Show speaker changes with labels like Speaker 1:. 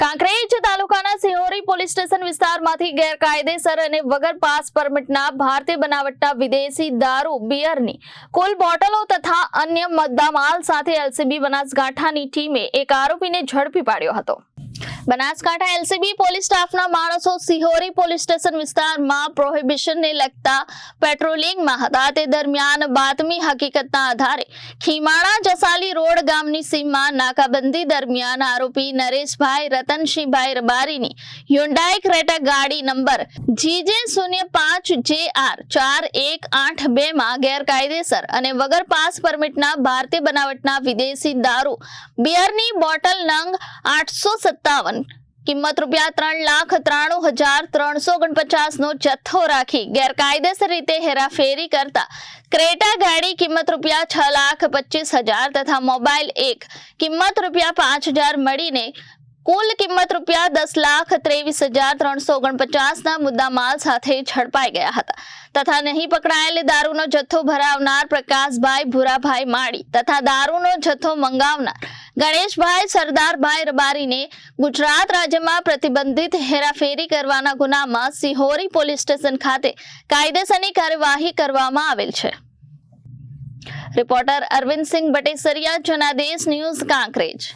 Speaker 1: કાંકરેજ તાલુકાના Sihori police station વિસ્તારમાંથી ગેરકાયદેસર અને વગર પાસ પરમિટના ભારતીય બનાવટના વિદેશી દારૂ, બિયરની કુલ બોટલો તથા અન્ય મદ્દામાલ સાથે એલસીબી બનાસકાંઠાની ટીમે એક આરોપીને ઝડપી પાડ્યો હતો. બનાસકાંઠા એલસીબી પોલીસ સ્ટાફના માણસો સિહોરી પોલીસ સ્ટેશન વિસ્તારમાં પ્રોહિબિશનને લગતા પેટ્રોલિંગમાં હતા. તે દરમિયાન બાતમી હકીકતના આધારે ખીમાણા જસાલી રોડ ગામની સીમમાં નાકાબંધી દરમિયાન આરોપી નરેશભાઈ રતનસિંહભાઈ રબારીની હ્યુન્ડાઈ ક્રેટા ગાડી નંબર જીજે શૂન્ય પાંચ જે આર ચાર એક આઠ બેમાં ગેરકાયદેસર અને વગર પાસ પરમિટના ભારતીય બનાવટના વિદેશી દારૂ, બિયરની બોટલ નંગ આઠસો સત્તાવન કિંમત રૂપિયા ત્રણ લાખ ત્રાણું હજાર ત્રણસો ઓગણપચાસ નો જથ્થો રાખી ગેરકાયદેસર રીતે હેરાફેરી કરતા ક્રેટા ગાડી કિંમત રૂપિયા છ લાખ પચીસ હજાર તથા મોબાઈલ એક કિંમત રૂપિયા પાંચ હજાર મળીને કુલ કિંમત રૂપિયા દસ લાખ ત્રેવીસ હજાર ત્રણસો ઓગણપચાસના મુદ્દામાલ સાથે ઝડપાઈ ગયા હતા. તથા નહીં પકડાયેલી દારૂનો જથ્થો ભરાવનાર પ્રકાશભાઈ ભૂરાભાઈ માળી તથા દારૂનો જથ્થો મંગાવનાર ગણેશભાઈ સરદારભાઈ રબારીને ગુજરાત રાજ્યમાં પ્રતિબંધિત હેરાફેરી કરવાના ગુનામાં સિહોરી પોલીસ સ્ટેશન ખાતે કાયદેસરની કાર્યવાહી કરવામાં આવેલ છે. Reporter Arvindsinh Batesariya, Janadesh news, Kankrej.